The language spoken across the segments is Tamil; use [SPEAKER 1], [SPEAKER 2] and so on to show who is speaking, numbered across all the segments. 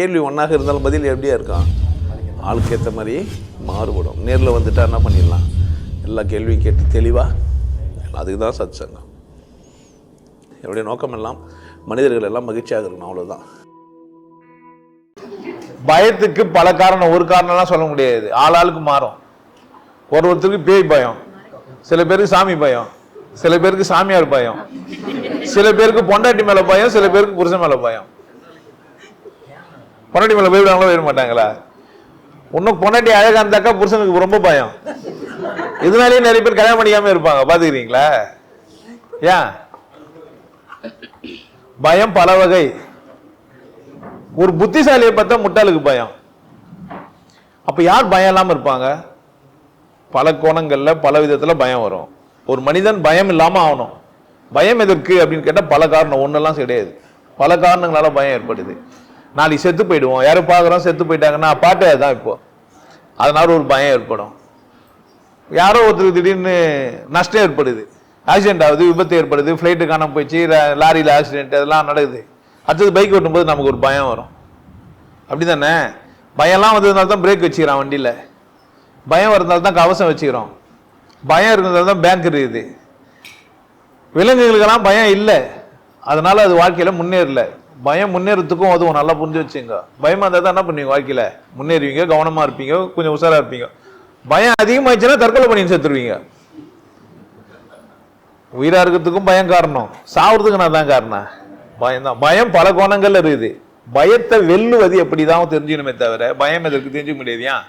[SPEAKER 1] கேள்வி ஒன்றாக இருந்தாலும் பதில் எப்படியா இருக்கான் ஆளுக்கு ஏற்ற மாதிரி மாறுபடும். நேரில் வந்துட்டா என்ன பண்ணிடலாம்? எல்லா கேள்வியும் கேட்டு தெளிவாக அதுக்கு தான் சத் சங்கம் என்னுடைய நோக்கம் எல்லாம் மனிதர்கள் எல்லாம் மகிழ்ச்சியாக இருக்கணும் அவ்வளோதான்
[SPEAKER 2] பயத்துக்கு பல காரணம். ஒரு காரணம்லாம் சொல்ல முடியாது. ஆளாளுக்கு மாறும். ஒரு ஒருத்தருக்கு பேய் பயம். சில பேருக்கு சாமி பயம். சில பேருக்கு சாமியார் பயம். சில பேருக்கு பொண்டாட்டி மேலே பயம் சில பேருக்கு புருஷன் மேலே பயம். பொண்டாட்டி மேலே போயிடுவாங்களா போயிட மாட்டாங்களா? இன்னும் பொண்டாட்டி அழகாக இருந்தாக்கா புருஷனுக்கு ரொம்ப பயம். இதனாலேயே நிறைய பேர் கல்யாணம் பண்ணிக்காம இருப்பாங்க. பார்த்துக்கிறீங்களா ஏன்? பயம் பல வகை. ஒரு புத்திசாலியை பார்த்தா முட்டாளுக்கு பயம். அப்போ யார் பயம் இல்லாமல் இருப்பாங்க? பல கோணங்கள்ல பல விதத்தில் பயம் வரும். ஒரு மனிதன் பயம் இல்லாமல் ஆகணும். பயம் எதற்கு அப்படின்னு கேட்டால் பல காரணம். ஒன்றெல்லாம் கிடையாது. பல காரணங்களால பயம் ஏற்படுது. நாளைக்கு செத்து போயிடுவோம். யாரும் பார்க்குறோம் செத்து போயிட்டாங்கன்னா பாட்டு அதுதான் இப்போது அதனால ஒரு பயம் ஏற்படும். யாரோ ஒருத்தருக்கு திடீர்னு நஷ்டம் ஏற்படுது. ஆக்சிடென்ட் ஆகுது விபத்து ஏற்படுது ஃப்ளைட்டு காணாமல் போயிடுச்சு லாரியில் ஆக்சிடென்ட் அதெல்லாம் நடக்குது. அடுத்தது பைக் ஓட்டும்போது நமக்கு ஒரு பயம் வரும். அப்படி தானே பயம்லாம் வந்ததுனால தான் பிரேக் வச்சுக்கிறான் வண்டியில். பயம் வரதுனால தான் கவசம் வச்சுக்கிறோம். பயம் இருக்கிறதால தான் பேங்க் இருக்குது. விலங்குகளுக்கெல்லாம் பயம் இல்லை. அதனால் அது வாழ்க்கையில் முன்னேறல. பயம் முன்னேறதுக்கும் அதுவும் நல்லா புரிஞ்சு வச்சுங்க. பயமா இருந்தால் தான் என்ன பண்ணுவீங்க வாழ்க்கையில்? முன்னேறுவீங்க கவனமாக இருப்பீங்க கொஞ்சம் உஷாராக இருப்பீங்க. பயம் அதிகமாயிடுச்சுன்னா தற்கொலை பண்ணி செத்துருவீங்க. உயிராக இருக்கிறதுக்கும் பயம் காரணம். சாவறதுக்கு நான் தான் காரணம். பயம் தான். பயம் பல கோணங்கள்ல இருக்குது. பயத்தை வெல்லுவது எப்படிதான் தெரிஞ்சுக்கணுமே தவிர பயம் எதற்கு தெரிஞ்சுக்க முடியாது ஏன்?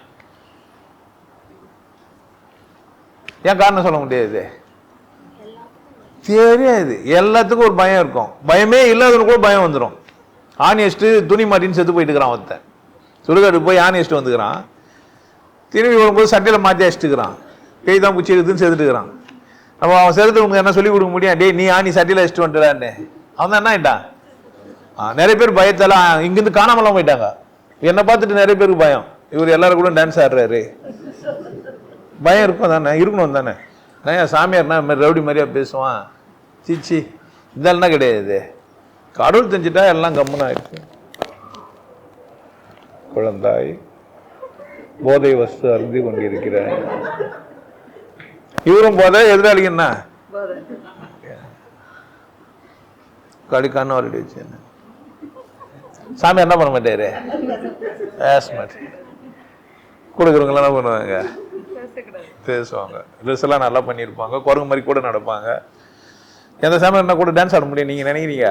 [SPEAKER 2] ஏன் காரணம் சொல்ல முடியாது? தெரியாது. எல்லாத்துக்கும் ஒரு பயம் இருக்கும். பயமே இல்லாதவனுக்கு கூட பயம் வந்துடும் ஆணி துணி மாட்டின்னு செத்து போயிட்டு இருக்கிறான் ஒருத்தன். சுடுகாடு போய் ஆனியஸ்ட் வந்துக்கிறான். திரும்பி வரும்போது சட்டையில் மாற்றி அடிச்சுட்டுக்கிறான் பேய் தான் பூச்சி இருக்குதுன்னு செத்துட்டுக்கிறான் அப்போ அவன் செலுத்தவங்க என்ன சொல்லி கொடுக்க முடியும்? டேய் நீ ஆனி சட்டையில் அடிச்சுட்டு வந்துட்டான்னு அவன் தான் என்ன ஆயிட்டான்? ஆ, நிறைய பேர் பயத்தால இங்கேருந்து காணாமலாம் போயிட்டாங்க. என்னை பார்த்துட்டு நிறைய பேருக்கு பயம். இவர் எல்லாரும் கூட டான்ஸ் ஆடுறாரு. பயம் இருக்கும் தானே? இருக்கணும் தானே? நான் ஏன் சாமியார்னா மாதிரி ரவுடி மாதிரியா பேசுவான்? சிச்சி இதெல்லாம் கிடையாது. கடவுள் தெரிஞ்சிட்டா எல்லாம் கம்முனா இருக்கு குழந்தாய் போதை வஸ்து அருந்தி கொண்டிருக்கிறாய். இவரும் போதை எதிராளிக்கு என்ன? கடிக்கான்னு ஒரு வச்சு என்ன சாமி என்ன பண்ண மாட்டாரு? பேச மாட்டேன் கொடுக்குறவங்களாம் என்ன பண்ணுவாங்க? பேசுவாங்க. ட்ரெஸ் எல்லாம் நல்லா பண்ணியிருப்பாங்க. குரங்கு மாதிரி கூட நடப்பாங்க. எந்த சாமி என்ன கூட டான்ஸ் ஆட முடியும்? நீங்கள் நினைக்கிறீங்க?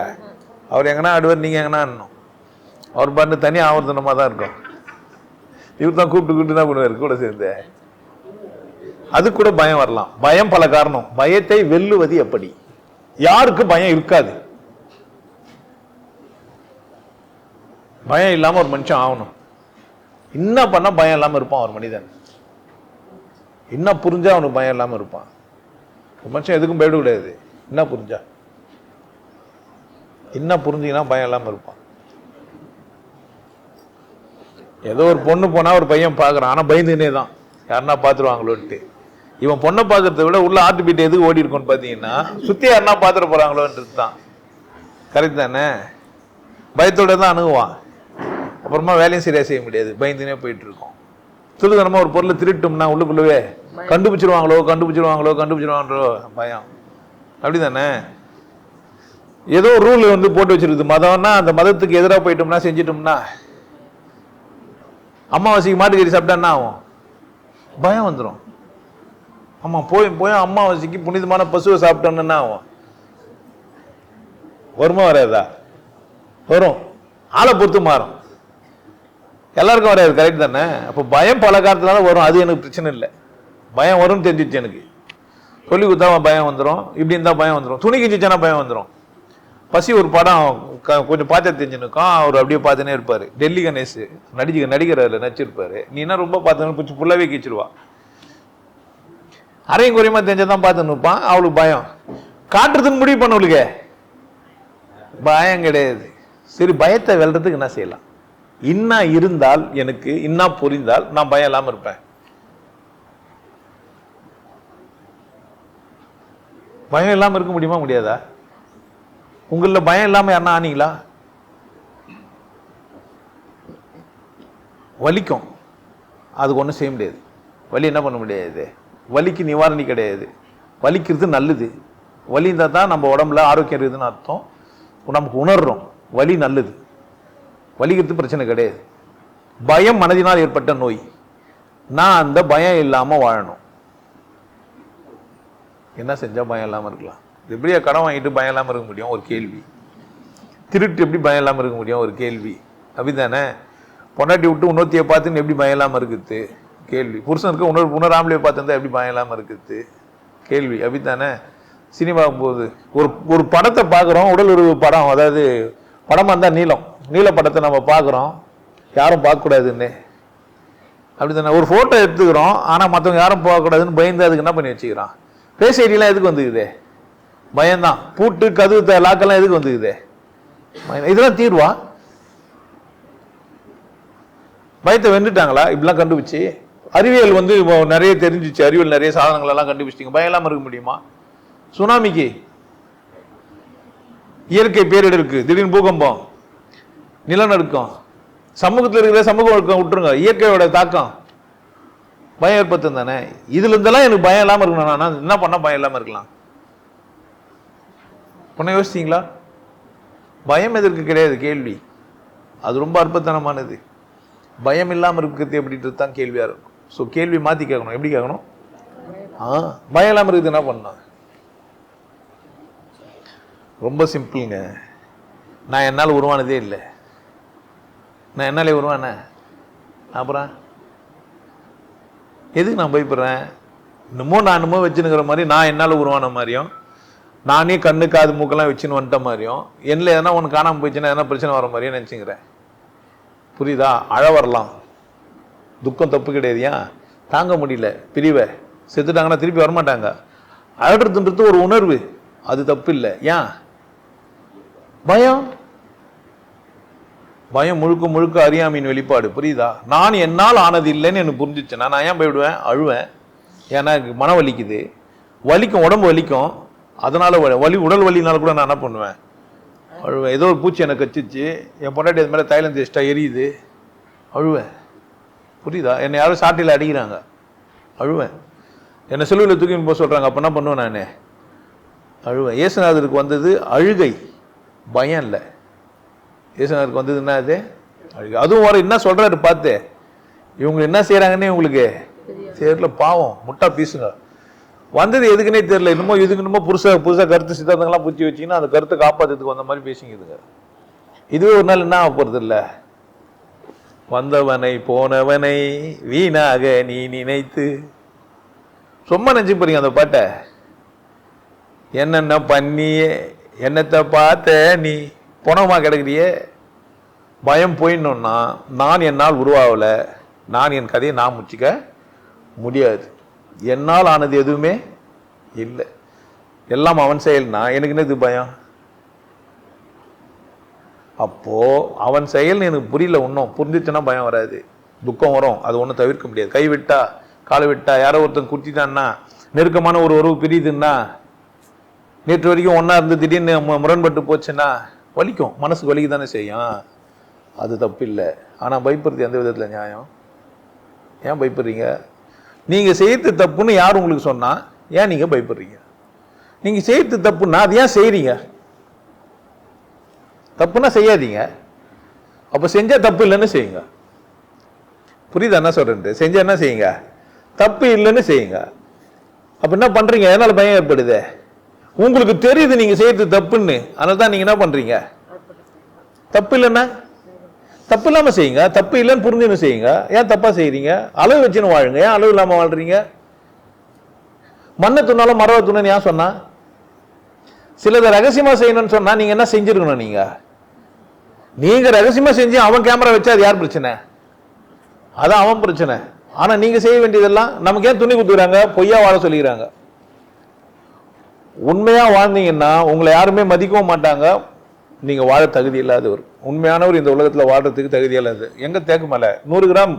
[SPEAKER 2] அவர் எங்கன்னா ஆடுவார் நீங்கள் எங்கன்னா ஆடணும் அவர் பாட்டு தனி ஆவர்த்தனமாக தான் இருக்கும். இவர் தான் கூப்பிட்டு கூப்பிட்டு தான் பண்ணுவார் கூட சேர்ந்து. அது கூட பயம் வரலாம். பயம் பல காரணம். பயத்தை வெல்லுவது எப்படி? யாருக்கு பயம் இருக்காது. பயம் இல்லாம ஒரு மனுஷன் ஆகணும். என்ன பண்ணா பயம் இல்லாம இருப்பான் ஒரு மனிதன்? என்ன புரிஞ்சா அவனுக்கு பயம் இல்லாம இருப்பான்? ஒரு மனுஷன் எதுக்கும் பயப்பட என்ன புரிஞ்சா? என்ன புரிஞ்சிங்கன்னா பயம் இல்லாமல் இருப்பான். ஏதோ ஒரு பொண்ணு போனால் ஒரு பையன் பார்க்குறான். ஆனால் பயந்துனே தான். யாருன்னா பார்த்துருவாங்களோன்ட்டு. இவன் பொண்ணை பார்க்கறத விட உள்ள ஆட்டு பீட் எதுக்கு ஓடி இருக்கும்னு பார்த்தீங்கன்னா சுற்றி யாருன்னா பார்த்துட போகிறாங்களோன்றது தான். கரெக்ட் தானே? பயத்தோட தான் அணுகுவான். அப்புறமா வேலையும் சரியாக செய்ய முடியாது. பயந்துனே போயிட்டு இருக்கோம். ஒரு பொருளை திருட்டோம்னா உள்ளுக்குள்ளவே கண்டுபிடிச்சிருவாங்களோ கண்டுபிடிச்சிருவாங்களோ கண்டுபிடிச்சிருவாங்களோ பயம். அப்படிதானே? ஏதோ ரூல் வந்து போட்டு வச்சிருக்குது. மதம்னா அந்த மதத்துக்கு எதிராக போயிட்டோம்னா செஞ்சிட்டோம்னா அம்மாவாசைக்கு மாட்டுக்கறி சாப்பிட்டா என்ன ஆகும்? பயம் வந்துடும் ஆமாம் போய் போய் அம்மாவாசைக்கு புனிதமான பசுவை சாப்பிட்டோம்னா என்ன ஆகும்? வருமா வராதா? வரும். ஆளை பொறுத்து மாறும். எல்லாருக்கும் வராது கரெக்ட் தானே? அப்போ பயம் பல காரணத்தினால வரும். அது எனக்கு பிரச்சனை இல்லை. பயம் வரும்னு தெரிஞ்சிச்சு எனக்கு. சொல்லி கொடுத்தா பயம் வந்துடும் இப்படி இருந்தால் பயம் வந்துடும் துணி கிஞ்சிச்சானா பயம் வந்துடும் பசி ஒரு படம் கொஞ்சம் பார்த்து தெரிஞ்சுனுக்கும் அவர் அப்படியே பார்த்துனே இருப்பார். டெல்லி கணேஷ் நடிச்சு நடிகர் அதில் நடிச்சிருப்பாரு நீனா ரொம்ப பார்த்து பிடிச்சி ஃபுல்லாகவே கீச்சிருவா. அரையும் குறையுமா தெரிஞ்சதான் பார்த்து நிற்பான் அவளுக்கு பயம். காட்டுறதுன்னு முடிவு பண்ணவளுக்கு பயம் கிடையாது. சரி பயத்தை வெல்றதுக்கு என்ன செய்யலாம்? இன்னா இருந்தால் எனக்கு இன்னா புரிந்தால் நான் பயம் இல்லாம இருப்பேன். பயம் இல்லாம இருக்க முடியுமா? முடியாதா? உங்களில் பயம் இல்லாமல் யாருன்னா ஆனீங்களா? வலிக்கும். அதுக்கு ஒன்றும் செய்ய முடியாது. வலி என்ன பண்ண முடியாது? வலிக்கு நிவாரணி கிடையாது. வலிக்கிறது நல்லது. வலி இருந்தால் தான் நம்ம உடம்புல ஆரோக்கியம் இருக்குதுன்னு அர்த்தம். நமக்கு உணர்றோம். வலி நல்லது. வலிக்கிறது பிரச்சனை கிடையாது. பயம் மனதினால் ஏற்பட்ட நோய். நான் அந்த பயம் இல்லாமல் வாழணும். என்ன செஞ்சால் பயம் இல்லாமல் இருக்கலாம். எப்படியா கடன் வாங்கிட்டு பயம் இல்லாமல் இருக்க முடியும்? ஒரு கேள்வி. திருட்டு எப்படி பயம் இல்லாமல் இருக்க முடியும்? ஒரு கேள்வி. அப்படிதானே பொண்டாட்டி விட்டு உணர்த்தியை பார்த்துன்னு எப்படி பயம் இல்லாமல் இருக்குது? கேள்வி. புருஷனுக்கு உணர் உணராமலே பார்த்துருந்தா எப்படி பயம் இல்லாமல் இருக்குது? கேள்வி. அப்படித்தானே? சினிமா போகுது ஒரு ஒரு படத்தை பார்க்குறோம் உடல் உறவு படம் அதாவது படமாக இருந்தால் நீளம். நீல படத்தை நம்ம பார்க்குறோம். யாரும் பார்க்கக்கூடாதுன்னு. அப்படி தானே ஒரு ஃபோட்டோ எடுத்துக்கிறோம் ஆனால் மற்றவங்க யாரும் போகக்கூடாதுன்னு பயந்து அதுக்கு என்ன பண்ணி வச்சுக்கிறான்? ஃபேஸ் எதுக்கு வந்துக்குது? பயம்தான். பூட்டு கதவு லாக்கெல்லாம் எதுக்கு வந்துக்குது? பயம். இதெல்லாம் தீர்வா? பயத்தை வென்றுட்டாங்களா? இப்படிலாம் கண்டுபிடிச்சி அறிவியல் வந்து நிறைய தெரிஞ்சிச்சு. அறிவியல் நிறைய சாதனங்கள் எல்லாம் கண்டுபிடிச்சிங்க பயம் இல்லாமல் இருக்க முடியுமா? சுனாமிக்கு இயற்கை பேரிடருக்கு திடீர்னு பூகம்பம் நிலநடுக்கம். சமூகத்தில் இருக்கிற சமூக ஒழுக்கம் விட்டுருங்க. இயற்கையோட தாக்கம். பயம் ஏற்படுத்தும் தானே. இதுல இருந்தெல்லாம் எனக்கு பயம் இல்லாமல் இருக்கணும். நான் என்ன பண்ணால் பயம் இல்லாமல் இருக்கலாம்? பொண்ணை யோசிச்சிங்களா? பயம் எதற்கு கிடையாது கேள்வி. அது ரொம்ப அற்புதனமானது பயம் இல்லாமல் இருக்கிறது எப்படின்றது தான் கேள்வியாக இருக்கும். ஸோ கேள்வி மாற்றி கேட்கணும். எப்படி கேட்கணும்? ஆ பயம் இல்லாமல் இருக்குது என்ன பண்ணலாம் ரொம்ப சிம்பிளுங்க. நான் என்னால் உருவானதே இல்லை. நான் என்னாலே உருவானேன் அப்புறம்? எதுக்கு நான் பயப்படுறேன்? இன்னமும் நான் இன்னமும் வச்சுனுங்கிற மாதிரி நான் என்னால் உருவான மாதிரியும் நானே கண்ணு காது மூக்கெல்லாம் வச்சுன்னு வந்துட்ட மாதிரியும் என்ன எதனா ஒன்று காணாமல் போயிடுச்சுன்னா எதனா பிரச்சனை வர மாதிரியும் நினச்சிங்கிறேன் புரியுதா? அழ வரலாம். துக்கம் தப்பு கிடையாது ஏன்? தாங்க முடியல. பிரிவை. செத்துட்டாங்கன்னா திருப்பி வரமாட்டாங்க. அழகிறதுன்றது ஒரு உணர்வு. அது தப்பு இல்லை. ஏன்? பயம். பயம் முழுக்க முழுக்க அறியாமையின் வெளிப்பாடு. புரியுதா? நான் என்னால் ஆனது இல்லைன்னு எனக்கு புரிஞ்சிச்சு நான் ஏன் போயிடுவேன் அழுவேன். ஏன்னா எனக்கு மன வலிக்குது. வலிக்கும் உடம்பு வலிக்கும். அதனால வலி உடல் வலினால கூட நான் என்ன பண்ணுவேன்? அழுவேன். ஏதோ ஒரு பூச்சி எனக்கு கச்சிச்சு என் பொண்டாட்டி அது மேலே தைலம் தேய்ச்சிட்டா எரியுது. அழுவேன். புரியுதா? என்னை யாரும் சாட்டியில் அடிக்கிறாங்க. அழுவேன். என்னை செல்லுவில் தூக்கின்னு போக சொல்கிறாங்க அப்போ என்ன பண்ணுவேன் நான்? அழுவேன். இயேசுநாதருக்கு வந்தது அழுகை. பயம் இல்லை. இயேசுநாதருக்கு வந்தது என்ன அது? அழுகை. அதுவும் வர என்ன சொல்றாரு பார்த்து இவங்க என்ன செய்றாங்கன்னே உங்களுக்கு தெரியல. பாவம். முட்டா பீசுங்க. வந்தது எதுக்குன்னே தெரியல. இன்னமோ இதுக்கு இன்னமோ புதுசாக புதுசாக கருத்து சித்தாந்தங்கள்லாம் புத்தி வச்சிங்கன்னா அந்த கருத்தை காப்பாற்றுறதுக்கு வந்த மாதிரி பேசிங்குதுங்க இதுவே ஒரு நாள் என்ன ஆக இல்லை வந்தவனை போனவனை வீணாக நீ நினைத்து. சும்மா நினச்சி போறீங்க அந்த பாட்டை. என்னென்ன பண்ணியே என்னத்தை பார்த்த நீ? புனமா கிடக்குறியே? பயம் போயிடணுன்னா நான் என்னால் உருவாகலை. நான் என் கதையை நான் முச்சிக்க முடியாது. என்னால் ஆனது எதுவுமே இல்லை. எல்லாம் அவன் செயல்னா எனக்கு என்னது பயம்? அப்போது அவன் செயல்னு எனக்கு புரியல ஒன்றும் புரிஞ்சிச்சுன்னா பயம் வராது. துக்கம் வரும். அது ஒன்றும் தவிர்க்க முடியாது. கை விட்டா காலை விட்டா யாரோ ஒருத்தன் குத்திட்டான்னா நெருக்கமான ஒரு உறவு பிரியுதுன்னா நேற்று வரைக்கும் ஒன்றா இருந்து திடீர்னு மு- முரண்பட்டு போச்சுன்னா வலிக்கும். மனசுக்கு வலிக்கு தானே செய்யும். அது தப்பு இல்லை ஆனால் பயப்படுறது எந்த விதத்தில் நியாயம்? ஏன் பயப்படுறீங்க? நீங்கள் செய்யறது தப்புன்னு யார் உங்களுக்கு சொன்னால் ஏன் நீங்கள் பயப்படுறீங்க? நீங்கள் செய்யறது தப்புன்னா அது ஏன் செய்கிறீங்க தப்புன்னா செய்யாதீங்க. அப்போ செஞ்சால் தப்பு இல்லைன்னு செய்யுங்க. புரியுதா என்ன சொல்கிறேன் செஞ்சால் என்ன செய்யுங்க? தப்பு இல்லைன்னு செய்யுங்க. அப்போ என்ன பண்ணுறீங்க எதனால் பயம் ஏற்படுது? உங்களுக்கு தெரியுது நீங்கள் செய்யறது தப்புன்னு. அதனால தான் நீங்கள் என்ன பண்ணுறீங்க தப்பு இல்லைன்னா? தப்பு இல்லாமல் செய்யுங்க. தப்பு இல்லைன்னு புரிஞ்சுன்னு செய்யுங்க. ஏன் தப்பாக செய்கிறீங்க அளவு வச்சுன்னு வாழுங்க. ஏன் அளவு இல்லாமல் வாழ்றீங்க? மண்ணை துண்ணாலும் மரவ துணுன்னு ஏன் சொன்னா? சிலதை ரகசியமாக செய்யணும்னு சொன்னால் நீங்கள் என்ன செஞ்சுருக்கணும் நீங்கள் நீங்கள் ரகசியமாக செஞ்சு அவன் கேமரா வச்சா அது யார் பிரச்சனை? அதான் அவன் பிரச்சனை. ஆனால் நீங்கள் செய்ய வேண்டியதெல்லாம் நமக்கு ஏன் துணி கொடுத்துக்கிறாங்க பொய்யா வாழ சொல்லிக்கிறாங்க. உண்மையாக வாழ்ந்தீங்கன்னா உங்களை யாருமே மதிக்கவும் மாட்டாங்க. நீங்கள் வாழ தகுதி இல்லாதவர். உண்மையானவர் இந்த உலகத்தில் வாழ்கிறதுக்கு தகுதி இல்லாது எங்கே தேக்கு நூறு கிராம்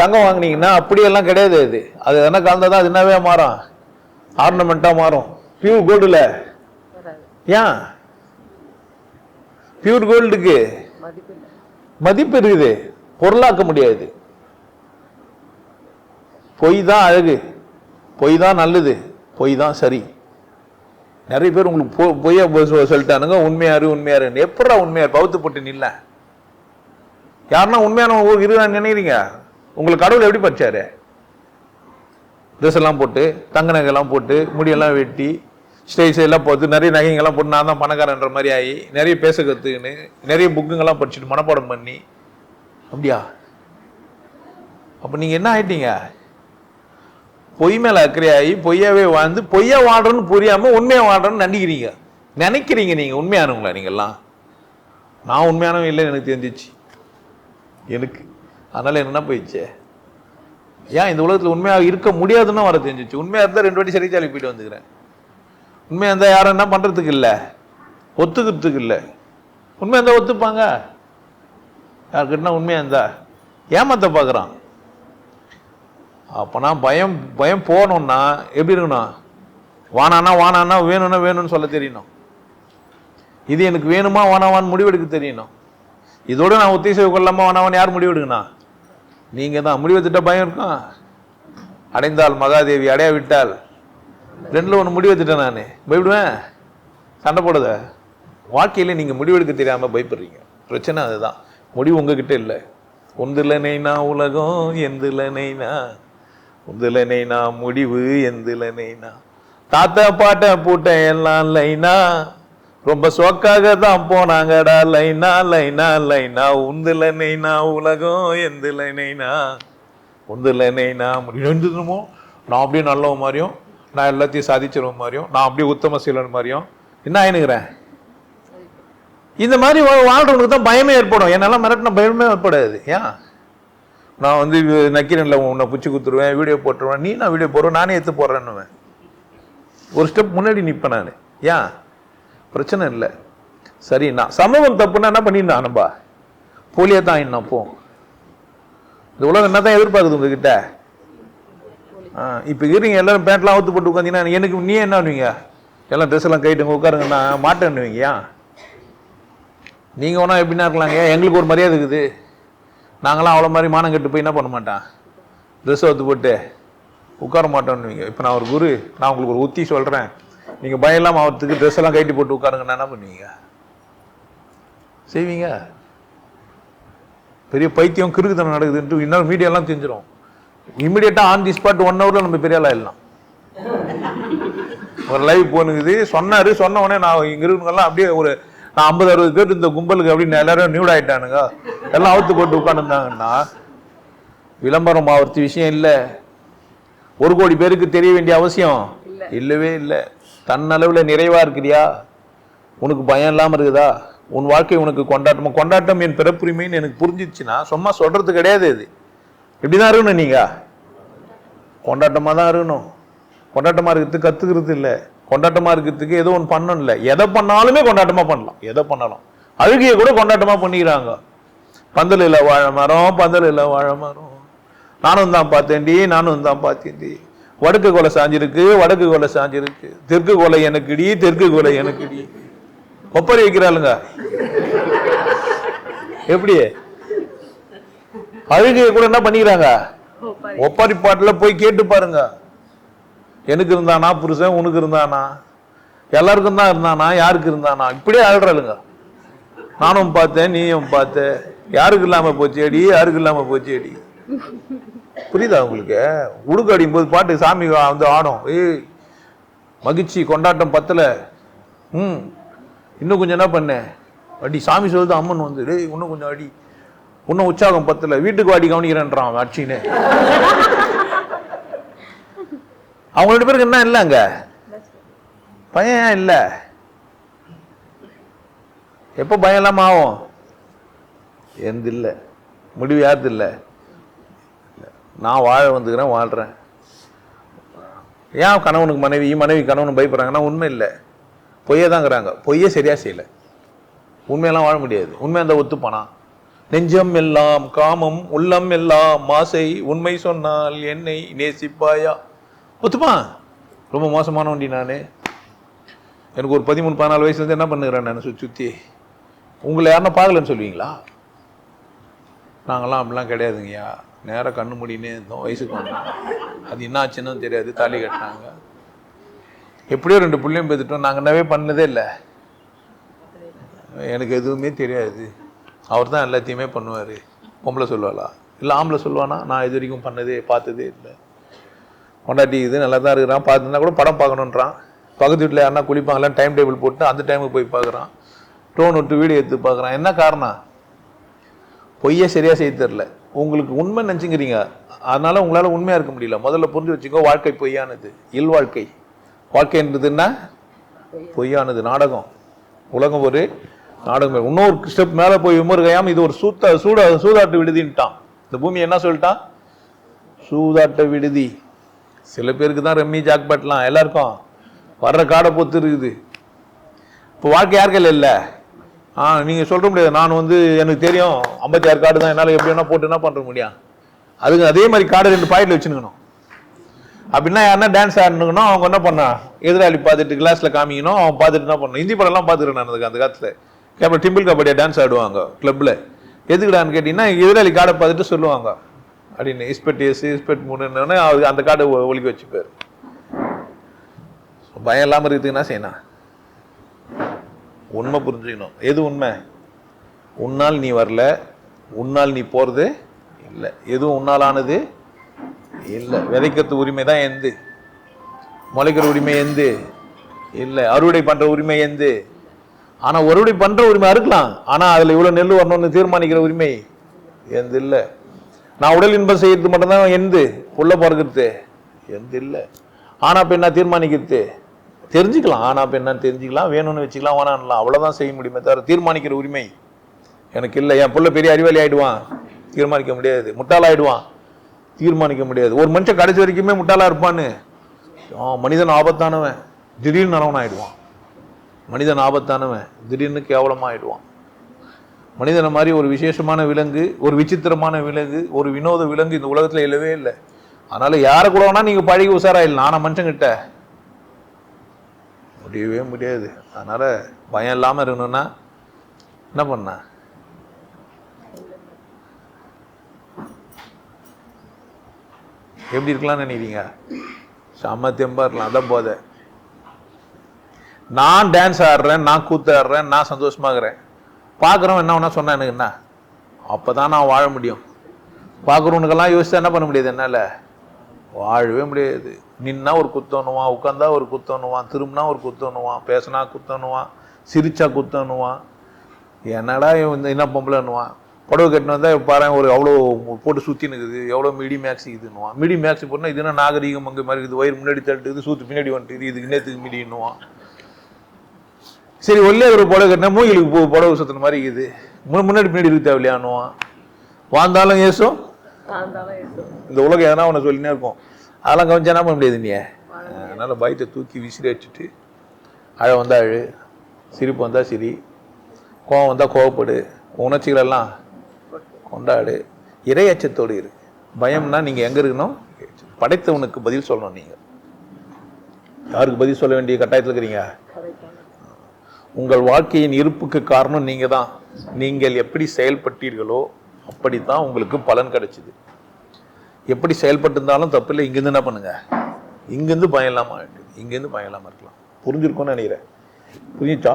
[SPEAKER 2] தங்கம் வாங்குனீங்கன்னா அப்படியெல்லாம் கிடையாது அது. அது என்ன கலந்தாதான் அது என்னவே மாறும் ஆர்னமெண்ட்டாக மாறும். பியூர் கோல்டில் ஏன்? பியூர் கோல்டுக்கு மதிப்பு இருக்குது. பொருளாக்க முடியாது. பொய் தான் அழகு. பொய் தான் நல்லது. பொய் தான் சரி. நிறைய பேர் உங்களுக்கு பொ- பொய்யா சொல்லிட்டானுங்க உண்மையாரு உண்மையாரு எப்படா உண்மையார் பௌத்து போட்டு நில்ல. யாருன்னா உண்மையான இருக்கிறான்னு நினைக்கிறீங்க? உங்களுக்கு கடவுள் எப்படி படிச்சாரு? ட்ரெஸ் எல்லாம் போட்டு தங்க நகைலாம் போட்டு முடியெல்லாம் வெட்டி ஸ்டேஜ் எல்லாம் போட்டு நிறைய நகைங்கெல்லாம் போட்டு நான் தான் பணக்காரன்ற மாதிரி ஆகி நிறைய பேச கற்றுக்கின்னு நிறைய புக்குங்கெல்லாம் படிச்சுட்டு மனப்பாடம் பண்ணி அப்படியா? அப்போ நீங்கள் என்ன ஆயிட்டீங்க? பொய் மேலே அக்கறையாகி பொய்யாவே வாழ்ந்து பொய்யா வாழ்றோன்னு புரியாமல் உண்மையாக வாழ்றோன்னு நினைக்கிறீங்க நினைக்கிறீங்க நீங்கள் உண்மையானவங்களா நீங்கள்லாம் நான் உண்மையானவன் இல்லை எனக்கு தெரிஞ்சிச்சு. எனக்கு. அதனால் என்ன போயிடுச்சே? ஏன் இந்த உலகத்தில் உண்மையாக இருக்க முடியாதுன்னு வர தெரிஞ்சிச்சு. உண்மையாக இருந்தால் ரெண்டு வாட்டி சரிச்சாலி போயிட்டு வந்துக்கிறேன். உண்மையாக இருந்தால் யாரும் என்ன பண்ணுறதுக்கு இல்லை. ஒத்துக்கிறதுக்கு இல்லை. உண்மையாக இருந்தால் ஒத்துப்பாங்க. யாருக்கிட்டனா உண்மையாக இருந்தா? ஏமாத்த பார்க்குறான் அப்போனா பயம் பயம் போகணுன்னா எப்படி இருக்கணும் வானானா வானானா வேணும்னா வேணும்னு சொல்ல தெரியணும். இது எனக்கு வேணுமா வானாவான்னு முடிவெடுக்க தெரியணும். இதோடு நான் ஒத்திசை கொள்ளாமல் வேணாவான்னு யார் முடிவெடுக்கணும் நீங்கள் தான் முடிவெடுத்துட்டா பயம் இருக்கும் அடைந்தால் மகாதேவி அடைய விட்டால் ரெண்டில் ஒன்று முடிவெடுத்துட்டேன் நான். பயப்படுவேன்? சண்டை போடுத? வாழ்க்கையில் நீங்கள் முடிவெடுக்க தெரியாமல் பயப்படுறீங்க. பிரச்சனை அதுதான். முடிவு உங்ககிட்ட இல்லை. ஒன்றுல நெய்னா உலகம் எந்தில் நெய்னா முதலனை நெய்னா முடிவு எந்திலனை நான் தாத்தா பாட்டன் பூட்டேன் எல்லாம் லைனா. ரொம்ப சோக்காக தான் போனாங்கடா லைனா லைனா லைனா. உந்துல நெய்னா உலகம் எந்தில் நெய்னா ஒன்றுல நெய்னா எழுந்துமோ நான் அப்படியே நல்லவன் மாதிரியும் நான் எல்லாத்தையும் சாதிச்சிருவ மாதிரியும் நான் அப்படியே உத்தம சீலன் மாதிரியும். என்ன ஆயினுக்கிறேன்? இந்த மாதிரி வாழ்றவங்களுக்கு தான் பயமே ஏற்படும். என்னால மிரட்டின பயமே ஏற்படாது. ஏன்? நான் வந்து வி- நக்கீரன்ல உன்னை பிடிச்சி கொடுத்துருவேன் வீடியோ போட்டுருவேன். நீ நான் வீடியோ போடுறேன் நானே எடுத்து போடுறேன்னுவேன். ஒரு ஸ்டெப் முன்னாடி நிற்பேன் நான். ஏன்? பிரச்சனை இல்லை. சரி நான் சமூகம் தப்புன்னா என்ன பண்ணியிருந்தான் நம்பா போலியாக தான் என்ன போ இந்த உலகம் என்ன தான் எதிர்பார்க்குது உங்ககிட்ட? இப்போ இருக்கிறீங்க எல்லாரும் பேண்ட்லாம் அவுத்து போட்டு உட்காந்தீங்கன்னா எனக்கு நீ என்ன பண்ணுவீங்க? எல்லாம் ட்ரெஸ் எல்லாம் கைட்டுங்க உட்காருங்கண்ணா மாட்டேன்னுவீங்க ஏன்? நீங்கள் ஒன்றா எப்படின்னா இருக்கலாங்க எங்களுக்கு ஒரு மரியாதை இருக்குது. நாங்களாம் அவ்வளோ மாதிரி மானம் கெட்டு போய் என்ன பண்ண மாட்டான் ட்ரெஸ் ஒத்து போட்டு உட்கார மாட்டோன்னுவீங்க இப்போ நான் ஒரு குரு நான் உங்களுக்கு ஒரு உத்தி சொல்கிறேன் நீங்கள் பயம் இல்லாமல் அவத்துக்கு ட்ரெஸ் எல்லாம் கைட்டி போட்டு உட்காருங்கன்னா என்ன பண்ணுவீங்க? செய்வீங்க? பெரிய பைத்தியம் கிறுக்குத்தனம் நடக்குதுன்ட்டு இன்னொரு மீடியாலாம் தெரிஞ்சிடும் இமிடியேட்டாக ஆன் தி ஸ்பாட் ஒன் ஹவரில் நம்ம பெரிய ஆளாக எல்லாம் ஒரு லைவ் போனுக்குது சொன்னார் சொன்ன உடனே நான் இங்கே இருக்கவங்கெல்லாம் அப்படியே ஒரு நான் ஐம்பது அறுபது பேர் இந்த கும்பலுக்கு அப்படின்னு எல்லாரும் நியூட் ஆயிட்டானுங்க எல்லாம் அவுத்து போட்டு உட்காந்துருந்தாங்கன்னா விளம்பரம் ஆவர்த்தி விஷயம் இல்லை. ஒரு கோடி பேருக்கு தெரிய வேண்டிய அவசியம் இல்லவே இல்லை. தன்னளவில் நிறைவா இருக்கிறியா? உனக்கு பயம் இல்லாமல் இருக்குதா? உன் வாழ்க்கை உனக்கு கொண்டாட்டமா? கொண்டாட்டம் என் பிறப்புரிமைன்னு எனக்கு புரிஞ்சிச்சுன்னா சும்மா சொல்றது கிடையாது இது. இப்படிதான் இருக்கணும் நீங்க. கொண்டாட்டமா தான் இருக்கணும். கொண்டாட்டமா இருக்கிறதுக்கு கத்துக்கிறது இல்லை. கொண்டாட்டமா இருக்கிறதுக்கு ஏதோ ஒன்று பண்ணணும் இல்லை எதை பண்ணாலுமே கொண்டாட்டமா பண்ணலாம். எதை பண்ணலாம்? அழுகையை கூட கொண்டாட்டமா பண்ணிக்கிறாங்க. பந்தல் இல்லை வாழை மரம் பந்தல் இல்லை வாழை மரம். நானும் தான் பார்த்தேன்டி நானும் தான் பார்த்தேன்டி. வடக்கு கொலை சாஞ்சிருக்கு வடக்கு கொலை சாஞ்சிருக்கு. தெற்கு கொலை எனக்குடி தெற்கு கொலை எனக்குடி. ஒப்பரி வைக்கிறாளுங்க. எப்படி? அழுகையை கூட என்ன பண்ணிக்கிறாங்க? ஒப்பாரி பாட்டுல போய் கேட்டு பாருங்க. எனக்கு இருந்தானா புருஷன் உனக்கு இருந்தானா? எல்லாருக்கும் தான் இருந்தானா? யாருக்கு இருந்தானா? இப்படியே அழுறாளுங்க நானும் பார்த்தேன் நீயும் பார்த்த யாருக்கு இல்லாம போச்சு அடி? யாருக்கு இல்லாம போச்சு அடி? புரியுதா உங்களுக்கு? உடுக்கு அடிக்கும் போது பாட்டு சாமி வந்து ஆடும். ஏய் மகிழ்ச்சி கொண்டாட்டம் பத்தல. ம் இன்னும் கொஞ்சம் என்ன பண்ண? அடி சாமி சொல்லுது அம்மன் வந்து டேய் இன்னும் கொஞ்சம் அடி. இன்னும் உற்சாகம் பத்தல. வீட்டுக்கு வாடி கவனிக்கிறேன்றான் அவன் அவங்க ரெண்டு பேருக்கு என்ன இல்லை அங்கே? பையன் ஏன் இல்லை? எப்போ பயம் இல்லாமல் ஆகும்? எந்த இல்லை. முடிவு யாருது இல்லை? நான் வாழ வந்துக்கிறேன் வாழ்கிறேன் ஏன் கணவனுக்கு மனைவி மனைவி கணவனு பயப்படுறாங்கன்னா உண்மை இல்லை. பொய்யே தாங்கிறாங்க பொய்யே சரியாக செய்யல. உண்மையெல்லாம் வாழ முடியாது. உண்மை அந்த ஒத்துப்பானா நெஞ்சம் எல்லாம் காமம் உள்ளம் எல்லாம் மாசை உண்மை சொன்னால் என்னை நேசிப்பாயா? ஒத்துப்பான் ரொம்ப மோசமான வண்டி நான். எனக்கு ஒரு பதிமூணு பதினாலு வயசுலேருந்து என்ன பண்ணுகிறேன் நான் சுற்றி சுற்றி உங்களை யாருன்னா பார்க்கலன்னு சொல்லுவீங்களா? நாங்களாம் அப்படிலாம் கிடையாதுங்கய்யா. நேராக கண்ணு மூடினே இருந்தோம் வயசுக்கு வந்தோம். அது என்ன ஆச்சுன்னு தெரியாது. தாலி கட்டினாங்க. எப்படியோ ரெண்டு பிள்ளையும் பெற்றுட்டோம். நாங்கள் என்னவே பண்ணதே இல்லை. எனக்கு எதுவுமே தெரியாது. அவர் தான் எல்லாத்தையுமே பண்ணுவார். பொம்பளை சொல்லுவாளா? இல்லை ஆம்பளை சொல்லுவானா? நான் இது வரைக்கும் பண்ணதே பார்த்ததே இல்லை. கொண்டாட்டி இது நல்லா தான் இருக்கிறான். பார்த்துன்னா கூட படம் பார்க்கணுன்றான். பக்கத்து வீட்டில் யாருன்னா குளிப்பாங்களா டைம் டேபிள் போட்டு அந்த டைமுக்கு போய் பார்க்குறான். டோன் விட்டு வீடியோ எடுத்து பார்க்குறான். என்ன காரணம்? பொய்யே சரியாக செய்ய தெரில உங்களுக்கு உண்மை நினச்சிங்கிறீங்க அதனால் உங்களால் உண்மையாக இருக்க முடியல. முதல்ல புரிஞ்சு வச்சுக்கோ வாழ்க்கை பொய்யானது. இல் வாழ்க்கை. வாழ்க்கைன்றதுன்னா பொய்யானது. நாடகம். உலகம் ஒரு நாடகம். இன்னொரு ஸ்டெப் மேலே போய் விமர் கையாம இது ஒரு சூத்த சூட சூதாட்டு விடுதின்ட்டான். இந்த பூமி என்ன சொல்லிட்டான்? சூதாட்ட விடுதி. சில பேருக்கு தான் ரம்மி ஜாக்பாட்லாம் எல்லாருக்கும் வர்ற காடை பொத்து இருக்குது. இப்போ வாழ்க்கை யார் கையில் இல்லை? ஆ நீங்கள் சொல்ல முடியாது. நான் வந்து எனக்கு தெரியும் ஐம்பத்தி ஆறு கார்டு தான் என்னால் எப்படி வேணா போட்டு என்ன பண்ணுற முடியும் அதுக்கு அதே மாதிரி கார்டு ரெண்டு பாக்கெட்டில் வச்சுக்கணும் அப்படின்னா யாருன்னா டான்ஸ் ஆடணுங்கன்னா அவங்க என்ன பண்ணா? எதிராளி பார்த்துட்டு கிளாஸில் காமிக்கணும். அவன் பார்த்துட்டு என்ன பண்ணணும்? இந்தி படம்லாம் பார்த்துருக்கேன் நான் அதுக்கு அந்த காலத்தில். கேப்டன் டிம்பிள் கபடியாக டான்ஸ் ஆடுவாங்க கிளப்பில் எதுக்குடான்னு கேட்டிங்கன்னா எதிராளி கார்டை பார்த்துட்டு சொல்லுவாங்க. அப்படின்னு இஸ்பெட் எஸ் இஸ்பெட் மூணுன்னு அவருக்கு அந்த கார்டை ஒ- வச்சுப்பார். பயம் இல்லாமல் இருக்கிறதுக்கு என்ன செய்யணும்? உண்மை புரிஞ்சுக்கணும். எது உண்மை? உன்னால் நீ வரல உன்னால் நீ போகிறது இல்லை. எதுவும் உன்னால் ஆனது இல்லை. விதைக்கிறது உரிமை தான் எந்து? முளைக்கிற உரிமை எந்து? இல்லை. அறுவடை பண்ணுற உரிமை எந்து? ஆனால் அறுவடை பண்ணுற உரிமை அறுக்கலாம். ஆனால் அதில் இவ்வளோ நெல் வரணும்னு தீர்மானிக்கிற உரிமை எந்த? இல்லை. நான் உடல் இன்பம் செய்யறது மட்டும்தான் எந்து உள்ள பிறகுறது எந்த இல்லை. ஆனா பெண்ணா தீர்மானிக்கிறது. தெரிஞ்சுக்கலாம். ஆனா பெண்ணான்னு தெரிஞ்சுக்கலாம். வேணும்னு வச்சுக்கலாம். வேணான்லாம் அவ்வளோதான் செய்ய முடியுமே தவிர தீர்மானிக்கிற உரிமை எனக்கு இல்லை. என் பிள்ளை பெரிய அறிவாளி ஆகிடுவான் தீர்மானிக்க முடியாது. முட்டாளாயிடுவான் தீர்மானிக்க முடியாது. ஒரு மனுஷன் கடைசி வரைக்குமே முட்டாளாக இருப்பான்னு. ஆ, மனிதன் ஆபத்தானவன். திடீர்னு நரவன் ஆகிடுவான் மனிதன் ஆபத்தானவன். திடீர்னு கேவலமாக ஆயிடுவான் மனிதனை மாதிரி ஒரு விசேஷமான விலங்கு ஒரு விசித்திரமான விலங்கு ஒரு வினோத விலங்கு இந்த உலகத்துல இல்லவே இல்லை. அதனால யாரை கூட வேணா நீங்க பழகி உசாராயிடலாம் ஆனா மனுஷங்கிட்ட முடியவே முடியாது. அதனால பயம் இல்லாம இருக்கணும்னா என்ன பண்ண? எப்படி இருக்கலாம்னு நினைக்கிறீங்க? செம்ம தெம்பா இருக்கலாம். அதான் போதை. நான் டான்ஸ் ஆடுறேன் நான் கூத்து ஆடுறேன் நான் சந்தோஷமாகறேன் பார்க்குறவன் என்ன ஒன்றா சொன்னா எனக்கு என்ன? அப்போ தான் நான் வாழ முடியும். பார்க்குறவனுக்கெல்லாம் யோசிச்சா என்ன பண்ண முடியாது? என்னால்? வாழவே முடியாது. நின்னா ஒரு குத்தணுவான் உட்காந்தா ஒரு குத்தணுவான் திரும்பினா ஒரு குத்தணுவான் பேசினா குத்தணுவான் சிரிச்சா குத்தணுவான் என்னடா இவன் இந்த என்ன பொம்பளைன்னுவான் புடவை கட்டினு வந்தால் பாரு ஒரு அவ்வளோ போட்டு சுற்றி நிற்குது எவ்வளோ மிடி மேக்ஸ் இதுன்னுவான் மிடி மேக்ஸ் போட்டால் இது என்ன நாகரீகம் அங்கே மாதிரி இருக்குது? வயிறு முன்னாடி தட்டுது சூத்து பின்னாடி வந்துட்டு இது இன்னத்துக்கு மிடின்னுவான் சரி ஒல்லே ஒரு புடவை கட்டினா மூங்கிலுக்கு போ புடவை சுற்றுன மாதிரி இருக்குது. முன்ன- முன்னாடி பின்னாடி இருக்கு தேவையில்லையானுவான் வாழ்ந்தாலும் ஏசும் இந்த உலகம் எதனா ஒன்று சொல்லினே இருக்கும். அதெல்லாம் கவனிச்சா என்ன பண்ண முடியாது நீ? அதனால பயத்தை தூக்கி விசிறி வச்சுட்டு அழ வந்தா அழு சிரிப்பு வந்தா சிரி கோவம் வந்தா கோவப்படு உணர்ச்சிகளெல்லாம் கொண்டாடு. இரையச்சத்தோடு இரு. பயம்னா நீங்க எங்க இருக்கணும்? படைத்தவனுக்கு பதில் சொல்லணும் நீங்க. யாருக்கு பதில் சொல்ல வேண்டிய கட்டாயத்தில் இருக்கிறீங்க உங்கள் வாழ்க்கையின் இருப்புக்கு காரணம் நீங்கள் தான் நீங்கள் எப்படி செயல்பட்டீர்களோ அப்படித்தான் உங்களுக்கு பலன் கிடைச்சிது. எப்படி செயல்பட்டிருந்தாலும் தப்பு இல்லை இங்கேருந்து என்ன பண்ணுங்க? இங்கேருந்து பயம் இல்லாமல் இங்கேருந்து பயம் இல்லாமல் இருக்கலாம். புரிஞ்சிருக்கும்னு நினைக்கிறேன். புரிஞ்சிச்சா?